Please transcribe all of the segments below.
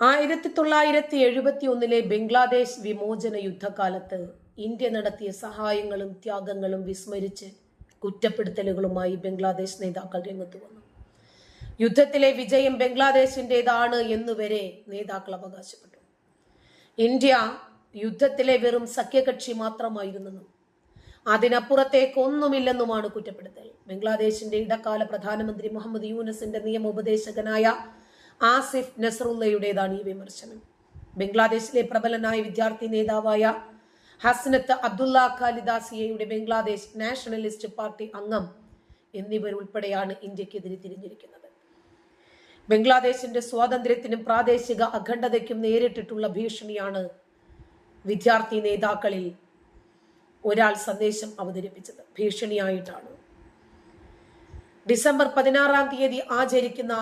ആയിരത്തി തൊള്ളായിരത്തി എഴുപത്തി ഒന്നിലെ ബംഗ്ലാദേശ് വിമോചന യുദ്ധകാലത്ത് ഇന്ത്യ നടത്തിയ സഹായങ്ങളും ത്യാഗങ്ങളും വിസ്മരിച്ച് കുറ്റപ്പെടുത്തലുകളുമായി ബംഗ്ലാദേശ് നേതാക്കൾ രംഗത്ത് വന്നു. യുദ്ധത്തിലെ വിജയം ബംഗ്ലാദേശിന്റെതാണ് എന്നുവരെ നേതാക്കൾ അവകാശപ്പെട്ടു. ഇന്ത്യ യുദ്ധത്തിലെ വെറും സഖ്യകക്ഷി മാത്രമായിരുന്നെന്നും അതിനപ്പുറത്തേക്കൊന്നുമില്ലെന്നുമാണ് കുറ്റപ്പെടുത്തൽ. ബംഗ്ലാദേശിന്റെ ഇടക്കാല പ്രധാനമന്ത്രി മുഹമ്മദ് യൂനസിന്റെ നിയമോപദേശകനായ ആസിഫ് നസറുല്ലയുടേതാണ് ഈ വിമർശനം. ബംഗ്ലാദേശിലെ പ്രബലനായ വിദ്യാർത്ഥി നേതാവായ ഹസ്നത്ത് അബ്ദുള്ള ഖാലിദാസിയയുടെ ബംഗ്ലാദേശ് നാഷണലിസ്റ്റ് പാർട്ടി അംഗം എന്നിവരുൾപ്പെടെയാണ് ഇന്ത്യക്കെതിരെ തിരിഞ്ഞിരിക്കുന്നത്. ബംഗ്ലാദേശിന്റെ സ്വാതന്ത്ര്യത്തിനും പ്രാദേശിക അഖണ്ഡതയ്ക്കും നേരിട്ടിട്ടുള്ള ഭീഷണിയാണ് വിദ്യാർത്ഥി നേതാക്കളിൽ ഒരാൾ സന്ദേശം അവതരിപ്പിച്ചത്. ഭീഷണിയായിട്ടാണ്. ഡിസംബർ പതിനാറാം തീയതി ആചരിക്കുന്ന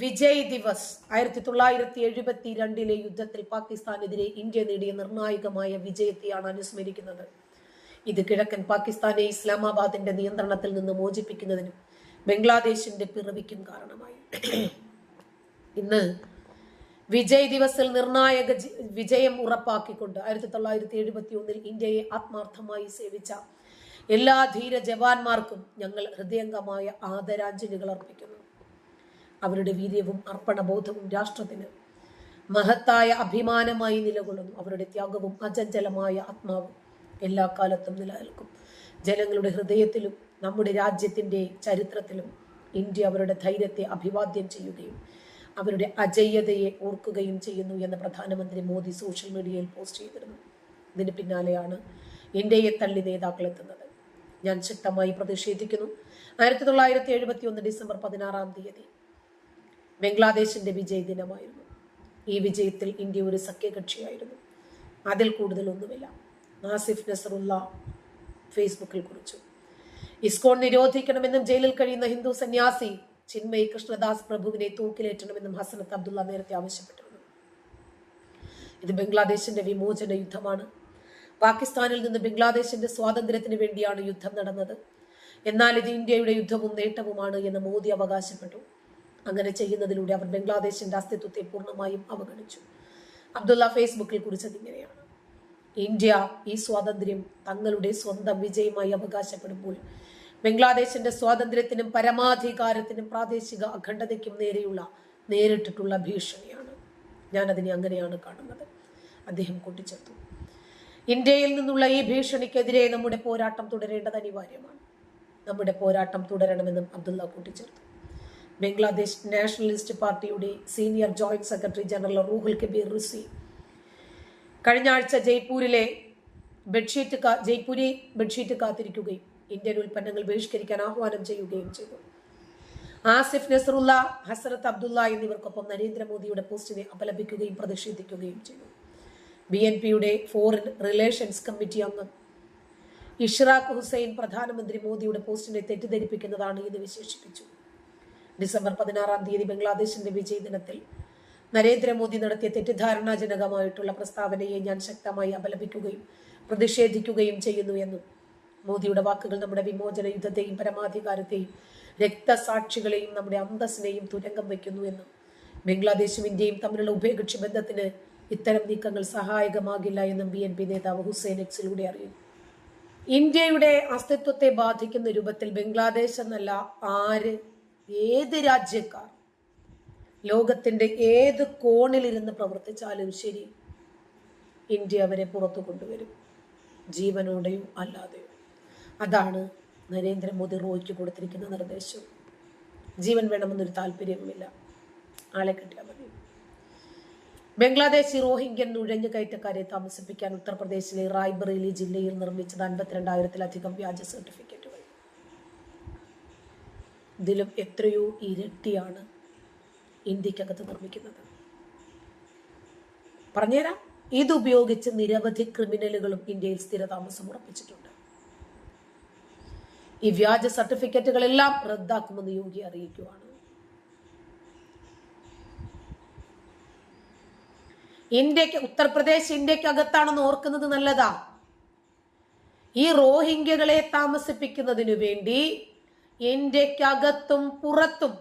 വിജയ് ദിവസ് ആയിരത്തി തൊള്ളായിരത്തി എഴുപത്തി രണ്ടിലെ യുദ്ധത്തിൽ പാകിസ്ഥാനെതിരെ ഇന്ത്യ നേടിയ നിർണായകമായ വിജയത്തെയാണ് അനുസ്മരിക്കുന്നത്. ഇത് കിഴക്കൻ പാകിസ്ഥാനെ ഇസ്ലാമാബാദിന്റെ നിയന്ത്രണത്തിൽ നിന്ന് മോചിപ്പിക്കുന്നതിനും ബംഗ്ലാദേശിന്റെ പിറവിക്കും കാരണമായി. ഇന്ന് വിജയ് ദിവസിൽ നിർണായക വിജയം ഉറപ്പാക്കിക്കൊണ്ട് ആയിരത്തി തൊള്ളായിരത്തി എഴുപത്തി ഒന്നിൽ ഇന്ത്യയെ ആത്മാർത്ഥമായി സേവിച്ച എല്ലാ ധീര ജവാന്മാർക്കും ഞങ്ങൾ ഹൃദയംഗമായ ആദരാഞ്ജലികൾ അർപ്പിക്കുന്നു. അവരുടെ വീര്യവും അർപ്പണബോധവും രാഷ്ട്രത്തിന് മഹത്തായ അഭിമാനമായി നിലകൊള്ളുന്നു. അവരുടെ ത്യാഗവും അചഞ്ചലമായ ആത്മാവും എല്ലാ കാലത്തും നിലനിൽക്കും. ജനങ്ങളുടെ ഹൃദയത്തിലും നമ്മുടെ രാജ്യത്തിന്റെ ചരിത്രത്തിലും ഇന്ത്യ അവരുടെ ധൈര്യത്തെ അഭിവാദ്യം ചെയ്യുകയും അവരുടെ അജയ്യതയെ ഓർക്കുകയും ചെയ്യുന്നു എന്ന് പ്രധാനമന്ത്രി മോദി സോഷ്യൽ മീഡിയയിൽ പോസ്റ്റ് ചെയ്തിരുന്നു. ഇതിന് പിന്നാലെയാണ് ഇന്ത്യയെ തള്ളി നേതാക്കൾ എത്തുന്നത്. ഞാൻ ശക്തമായി പ്രതിഷേധിക്കുന്നു. ആയിരത്തി തൊള്ളായിരത്തി എഴുപത്തി ഒന്ന് ഡിസംബർ പതിനാറാം തീയതി ബംഗ്ലാദേശിന്റെ വിജയ ദിനമായിരുന്നു. ഈ വിജയത്തിൽ ഇന്ത്യ ഒരു സഖ്യകക്ഷിയായിരുന്നു. അതിൽ കൂടുതലൊന്നുമില്ല. നാസിഫ് നസറുല്ല ഫേസ്ബുക്കിൽ കുറിച്ചു. ഇസ്കോൺ നിരോധിക്കണമെന്നും ജയിലിൽ കഴിയുന്ന ഹിന്ദു സന്യാസി ചിന്മയി കൃഷ്ണദാസ് പ്രഭുവിനെ തൂക്കിലേറ്റണമെന്നും ഹസനത്ത് അബ്ദുള്ള നേരത്തെ ആവശ്യപ്പെട്ടിരുന്നു. ഇത് ബംഗ്ലാദേശിന്റെ വിമോചന യുദ്ധമാണ്. പാകിസ്ഥാനിൽ നിന്ന് ബംഗ്ലാദേശിന്റെ സ്വാതന്ത്ര്യത്തിന് വേണ്ടിയാണ് യുദ്ധം നടന്നത്. എന്നാൽ ഇത് ഇന്ത്യയുടെ യുദ്ധവും നേട്ടവുമാണ് എന്ന് മോദി അവകാശപ്പെട്ടു. അങ്ങനെ ചെയ്യുന്നതിലൂടെ അവർ ബംഗ്ലാദേശിന്റെ അസ്തിത്വത്തെ പൂർണമായും അവഗണിച്ചു. അബ്ദുള്ള ഫേസ്ബുക്കിൽ കുറിച്ചത് ഇങ്ങനെയാണ്. ഇന്ത്യ ഈ സ്വാതന്ത്ര്യം തങ്ങളുടെ സ്വന്തം വിജയമായി അവകാശപ്പെടുമ്പോൾ ബംഗ്ലാദേശിന്റെ സ്വാതന്ത്ര്യത്തിനും പരമാധികാരത്തിനും പ്രാദേശിക അഖണ്ഡതയ്ക്കും നേരെയുള്ള നേരിട്ടിട്ടുള്ള ഭീഷണിയാണ്. അതിനെ അങ്ങനെയാണ് കാണുന്നത്. അദ്ദേഹം കൂട്ടിച്ചേർത്തു. ഇന്ത്യയിൽ നിന്നുള്ള ഈ ഭീഷണിക്കെതിരെ നമ്മുടെ പോരാട്ടം തുടരേണ്ടത് അനിവാര്യമാണ്. നമ്മുടെ പോരാട്ടം തുടരണമെന്നും അബ്ദുള്ള കൂട്ടിച്ചേർത്തു. ബംഗ്ലാദേശ് നാഷണലിസ്റ്റ് പാർട്ടിയുടെ senior joint secretary general Ruhul Kabir Rizvi. കഴിഞ്ഞ ആഴ്ച ജയ്പൂരിലെ ബെഡ്ഷീറ്റ് കാ ജയ്പൂരി ബെഡ്ഷീറ്റ് കാത്തിരിക്കുകയും ഇന്ത്യൻ ഉൽപ്പന്നങ്ങൾ ബഹിഷ്കരിക്കാൻ ആഹ്വാനം ചെയ്യുകയും ചെയ്തു. ആസിഫ് നസറുല്ല ഹസരത്ത് അബ്ദുള്ള എന്നിവർക്കൊപ്പം നരേന്ദ്രമോദിയുടെ പോസ്റ്റിനെ അപലപിക്കുകയും പ്രതിഷേധിക്കുകയും ചെയ്തു. ബി എൻ പിയുടെ ഫോറിൻ റിലേഷൻസ് കമ്മിറ്റി അംഗം. ഇഷ്റാഖ് ഹുസൈൻ പ്രധാനമന്ത്രി മോദിയുടെ പോസ്റ്റിനെ തെറ്റിദ്ധരിപ്പിക്കുന്നതാണ് എന്ന് വിശേഷിപ്പിച്ചു. ഡിസംബർ പതിനാറാം തീയതി ബംഗ്ലാദേശിന്റെ വിജയ ദിനത്തിൽ നരേന്ദ്രമോദി നടത്തിയ തെറ്റിദ്ധാരണാജനകമായിട്ടുള്ള പ്രസ്താവനയെ ഞാൻ ശക്തമായി അപലപിക്കുകയും പ്രതിഷേധിക്കുകയും ചെയ്യുന്നു എന്നും മോദിയുടെ വാക്കുകൾ നമ്മുടെ വിമോചന യുദ്ധത്തെയും പരമാധികാരത്തെയും രക്തസാക്ഷികളെയും നമ്മുടെ അന്തസ്സിനെയും തുരങ്കം വയ്ക്കുന്നു എന്നും ബംഗ്ലാദേശും ഇന്ത്യയും തമ്മിലുള്ള ഉഭയകക്ഷി ബന്ധത്തിന് ഇത്തരം നീക്കങ്ങൾ സഹായകമാകില്ല എന്നും ബി എൻ പി നേതാവ് ഹുസൈൻ എക്സിലൂടെ അറിയുന്നു. ഇന്ത്യയുടെ അസ്തിത്വത്തെ ബാധിക്കുന്ന രൂപത്തിൽ ബംഗ്ലാദേശ് എന്നല്ല ആര് ഏത് രാജ്യക്കാർ ലോകത്തിന്റെ ഏത് കോണിലിരുന്ന് പ്രവർത്തിച്ചാലും ശരി ഇന്ത്യ അവരെ പുറത്തു കൊണ്ടുവരും. ജീവനോടെയും അല്ലാതെയും. അതാണ് നരേന്ദ്രമോദി റോയ്ക്ക് കൊടുത്തിരിക്കുന്ന നിർദ്ദേശം. ജീവൻ വേണമെന്നൊരു താല്പര്യവുമില്ല. ആളെ കിട്ടിയാൽ മതി. ബംഗ്ലാദേശി റോഹിംഗ്യൻ നുഴഞ്ഞു കയറ്റക്കാരെ താമസിപ്പിക്കാൻ ഉത്തർപ്രദേശിലെ റായ്ബറേലി ജില്ലയിൽ നിർമ്മിച്ചത് അൻപത്തിരണ്ടായിരത്തിലധികം വ്യാജ സർട്ടിഫിക്കറ്റുകൾ ഇതിലും എത്രയോ ഇരട്ടിയാണ് ഇന്ത്യക്കകത്ത് നിർമ്മിക്കുന്നത്. പറഞ്ഞുതരാം ഇതുപയോഗിച്ച് നിരവധി ക്രിമിനലുകളും ഇന്ത്യയിൽ സ്ഥിരതാമസം ഉറപ്പിച്ചിട്ടുണ്ട്. ഈ വ്യാജ സർട്ടിഫിക്കറ്റുകളെല്ലാം റദ്ദാക്കുമെന്ന് യോഗി അറിയിക്കുവാണ് ഇന്ത്യയ്ക്ക് ഉത്തർപ്രദേശ് ഇന്ത്യക്കകത്താണെന്ന് ഓർക്കുന്നത് നല്ലതാ. ഈ റോഹിംഗ്യകളെ താമസിപ്പിക്കുന്നതിനു വേണ്ടി ഇന്ത്യക്കകത്തും പുറത്തും.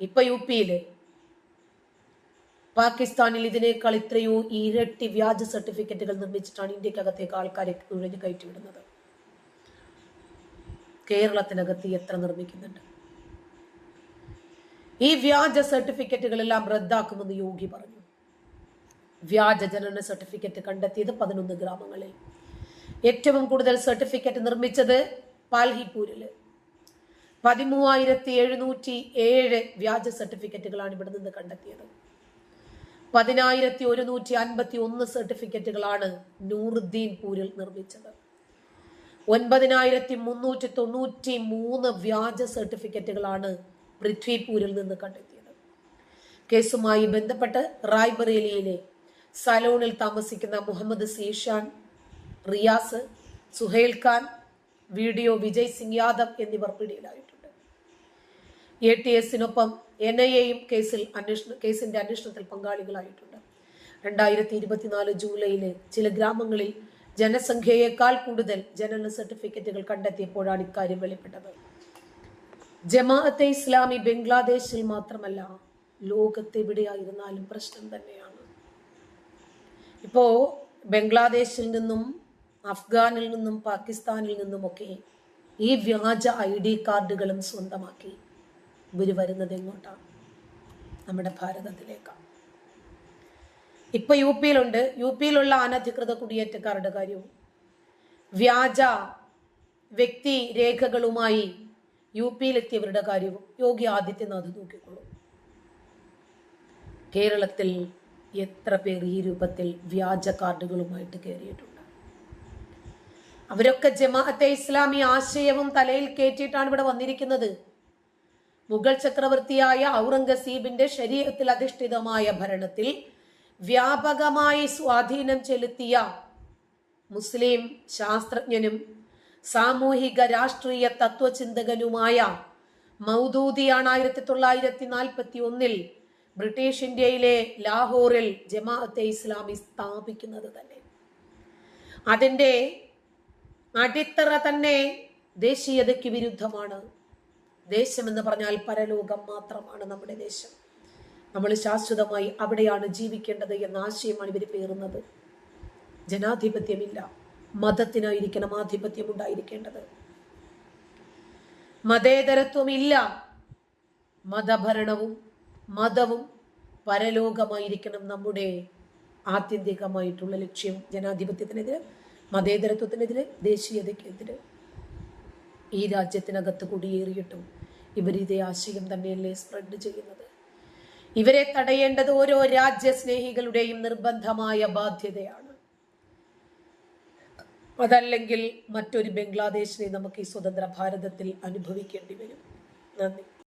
ഇപ്പൊ യു പിയിൽ പാകിസ്ഥാനിൽ ഇതിനേക്കാൾ ഇത്രയോ ഇരട്ടി വ്യാജ സർട്ടിഫിക്കറ്റുകൾ നിർമ്മിച്ചിട്ടാണ് ഇന്ത്യക്കകത്തേക്ക് ആൾക്കാരെ നുഴഞ്ഞു കയറ്റിവിടുന്നത്. കേരളത്തിനകത്ത് എത്ര നിർമ്മിക്കുന്നുണ്ട്? ഈ വ്യാജ സർട്ടിഫിക്കറ്റുകളെല്ലാം റദ്ദാക്കുമെന്ന് യോഗി പറഞ്ഞു. വ്യാജ ജനന സർട്ടിഫിക്കറ്റ് കണ്ടെത്തിയത് പതിനൊന്ന് ഗ്രാമങ്ങളിൽ. ഏറ്റവും കൂടുതൽ സർട്ടിഫിക്കറ്റ് നിർമ്മിച്ചത് പാൽഹിപ്പൂരിൽ. പതിമൂവായിരത്തി എഴുന്നൂറ്റി ഏഴ് വ്യാജ സർട്ടിഫിക്കറ്റുകളാണ് ഇവിടെ നിന്ന് കണ്ടെത്തിയത്. പതിനായിരത്തി ഒരുന്നൂറ്റി അൻപത്തി ഒന്ന് സർട്ടിഫിക്കറ്റുകളാണ് നൂറുദ്ദീൻപൂരിൽ നിർമ്മിച്ചത്. ഒൻപതിനായിരത്തി മുന്നൂറ്റി തൊണ്ണൂറ്റി മൂന്ന് വ്യാജ സർട്ടിഫിക്കറ്റുകളാണ് പൃഥ്വിപൂരിൽ നിന്ന് കണ്ടെത്തിയത്. കേസുമായി ബന്ധപ്പെട്ട് റായ്ബറേലിയിലെ സലോണിൽ താമസിക്കുന്ന മുഹമ്മദ് സീഷാൻ റിയാസ് സുഹേൽ ഖാൻ വീഡിയോ വിജയ് സിംഗ് യാദവ് എന്നിവർ പിടിയിലായിട്ടുണ്ട്. എ ടി എസിനൊപ്പം എൻ ഐ എയും കേസിൽ അന്വേഷണ കേസിന്റെ അന്വേഷണത്തിൽ പങ്കാളികളായിട്ടുണ്ട്. രണ്ടായിരത്തി ഇരുപത്തിനാല് ജൂലൈയിലെ ചില ഗ്രാമങ്ങളിൽ ജനസംഖ്യയേക്കാൾ കൂടുതൽ ജനന സർട്ടിഫിക്കറ്റുകൾ കണ്ടെത്തിയപ്പോഴാണ് ഇക്കാര്യം വെളിപ്പെട്ടത്. ജമാഅത്തെ ഇസ്ലാമി ബംഗ്ലാദേശിൽ മാത്രമല്ല ലോകത്തെവിടെയായിരുന്നാലും പ്രശ്നം തന്നെയാണ്. ഇപ്പോ ബംഗ്ലാദേശിൽ നിന്നും അഫ്ഗാനിൽ നിന്നും പാകിസ്ഥാനിൽ നിന്നുമൊക്കെ ഈ വ്യാജ ഐ ഡി കാർഡുകളും സ്വന്തമാക്കി ഇവർ വരുന്നത് എങ്ങോട്ടാണ്? നമ്മുടെ ഭാരതത്തിലേക്കാണ്. ഇപ്പൊ യു പിയിലുണ്ട് യു പിയിലുള്ള അനധികൃത കുടിയേറ്റക്കാരുടെ കാര്യവും. വ്യാജ വ്യക്തി രേഖകളുമായി യു പിയിലെത്തിയവരുടെ കാര്യവും. യോഗി ആദിത്യനാഥ് നോക്കിക്കൊള്ളും കേരളത്തിൽ എത്ര പേർ ഈ രൂപത്തിൽ വ്യാജ കാർഡുകളുമായിട്ട് കയറിയിട്ടുണ്ട്? അവരൊക്കെ ജമാഅത്തെ ഇസ്ലാമി ആശയവും തലയിൽ കയറ്റിയിട്ടാണ് ഇവിടെ വന്നിരിക്കുന്നത്. മുഗൾ ചക്രവർത്തിയായ ഔറംഗസീബിന്റെ ശരീരത്തിൽ അധിഷ്ഠിതമായ ഭരണത്തിൽ വ്യാപകമായി സ്വാധീനം ചെലുത്തിയ മുസ്ലിം ശാസ്ത്രജ്ഞനും സാമൂഹിക രാഷ്ട്രീയ തത്വചിന്തകനുമായ മൗദൂദിയാണ് ആയിരത്തി തൊള്ളായിരത്തി നാൽപ്പത്തി ഒന്നിൽ ബ്രിട്ടീഷ് ഇന്ത്യയിലെ ലാഹോറിൽ ജമാഅത്തെ ഇസ്ലാമി സ്ഥാപിക്കുന്നത് തന്നെ. അതിന്റെ അടിത്തറ തന്നെ ദേശീയതയ്ക്ക് വിരുദ്ധമാണ്. ദേശം എന്ന് പറഞ്ഞാൽ പരലോകം മാത്രമാണ് നമ്മുടെ ദേശം. നമ്മൾ ശാശ്വതമായി അവിടെയാണ് ജീവിക്കേണ്ടത് എന്ന ആശയമാണ് ഇവർ പേറുന്നത്. ജനാധിപത്യമില്ല. മതത്തിനായിരിക്കണം ആധിപത്യം ഉണ്ടായിരിക്കേണ്ടത്. മതേതരത്വമില്ല. മതഭരണവും മതവും പരലോകമായിരിക്കണം നമ്മുടെ ആത്യന്തികമായിട്ടുള്ള ലക്ഷ്യം ജനാധിപത്യത്തിനെതിരെ. മതേതരത്വത്തിനെതിരെ ദേശീയതയ്ക്കെതിരെ ഈ രാജ്യത്തിനകത്ത് കുടിയേറിയിട്ടും ഇവർ ഇതേ ആശയം തന്നെയല്ലേ സ്പ്രെഡ് ചെയ്യുന്നത്. ഇവരെ തടയേണ്ടത് ഓരോ രാജ്യസ്നേഹികളുടെയും നിർബന്ധമായ ബാധ്യതയാണ്. അതല്ലെങ്കിൽ മറ്റൊരു ബംഗ്ലാദേശിനെ നമുക്ക് ഈ സ്വതന്ത്ര ഭാരതത്തിൽ അനുഭവിക്കേണ്ടി വരും. നന്ദി.